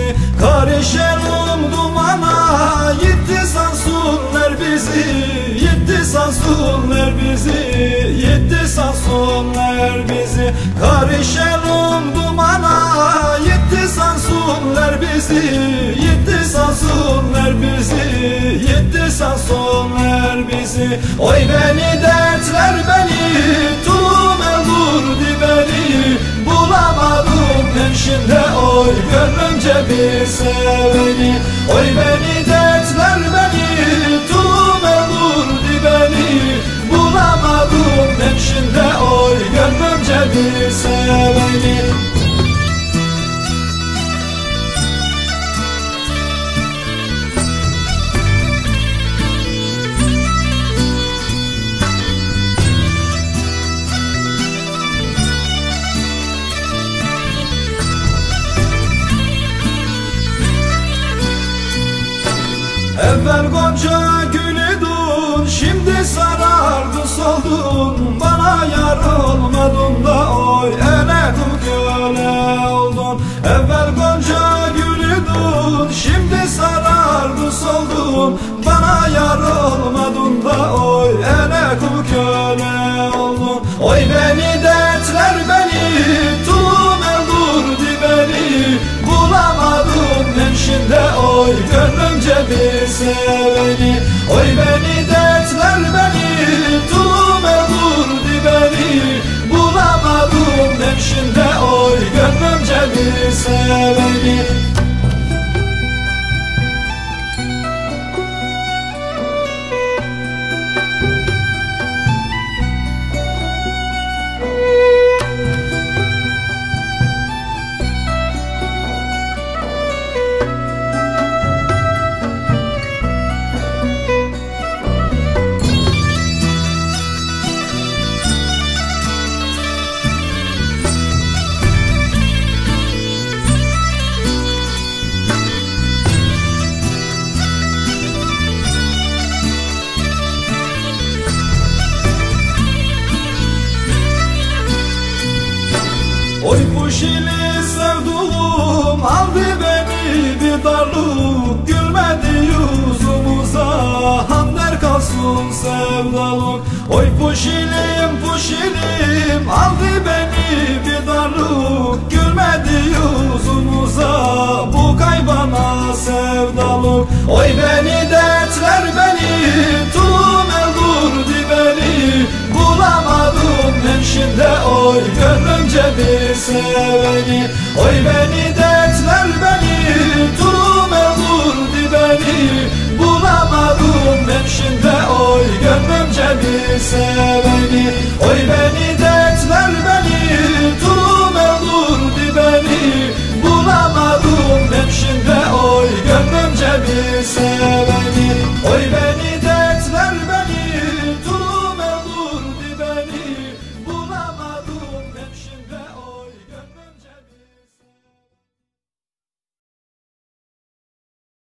bizi Karışalım dumana Yitti sansınlar bizi Yitti sansınlar bizi Yitti sansınlar bizi. Karışalım dumana Yitti sansınlar bizi Yitti sansınlar bizi Yitti sansınlar bizi. Oy beni dertler beni seveni Oy beni dertler beni Tulum el vurdu beni Bulamadım hemşinde oy Gönlümce bir seveni Evvel gonca gülüdün Şimdi sarardı soldun. Bana yar olmadın da oy Ele köle oldun. Evvel gonca gülüdün Şimdi sarardı soldun. Bana yar olmadın da oy Ele köle oldun. Oy beni dertler oy Gönlümce bir seveni. Oy beni dertler beni. Tulum el vurdu beni Bulamadım hemşinde. Oy Gönlümce bir seveni Oy beni dertler beni tulum vurdu beni Bulamadım hemşinde oy gönlümce bir seveni. Oy beni dertler beni tulum vurdu beni Bulamadım hemşinde oy gönlümce bir seveni. Oy beni